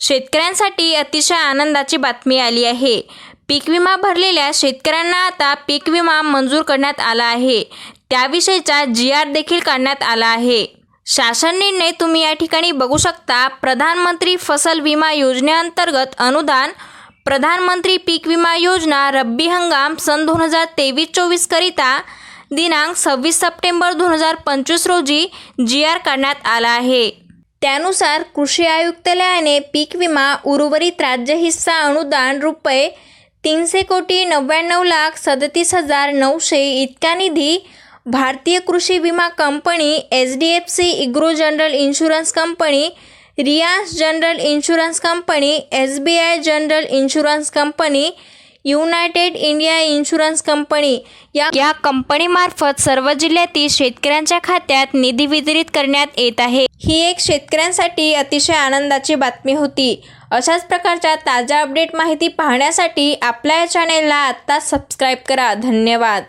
शेतकऱ्यांसाठी अतिशय आनंदाची बातमी आली आहे. पीक विमा भरलेल्या शेतकऱ्यांना आता पीक विमा मंजूर करण्यात आला आहे. त्याविषयीचा जी आर देखील काढण्यात आला आहे. शासन निर्णय तुम्ही या ठिकाणी बघू शकता. प्रधानमंत्री फसल विमा योजनेअंतर्गत अनुदान प्रधानमंत्री पीक विमा योजना रब्बी हंगाम सन दोन हजार तेवीस चोवीसकरिता दिनांक सव्वीस सप्टेंबर दोन हजार पंचवीस रोजी जी आर काढण्यात आला आहे. त्यानुसार कृषी आयुक्तालयाने पीक विमा उर्वरित राज्य हिस्सा अनुदान रुपये तीनशे कोटी नव्याण्णव लाख सदतीस हजार नऊशे इतका निधी भारतीय कृषी विमा company H D F C इग्रो general insurance company Riyas general insurance company S B I general insurance company United India insurance company या या कंपनीमार्फत सर्व जिल्ह्यातील शेतकऱ्यांच्या खात्यात निधी वितरित करण्यात येत आहे. ही एक शेतकऱ्यांसाठी अतिशय आनंदाची बातमी होती. अशाच प्रकारच्या ताज्या अपडेट माहिती पाहण्यासाठी आपल्या या चॅनेलला आत्ता सबस्क्राईब करा. धन्यवाद.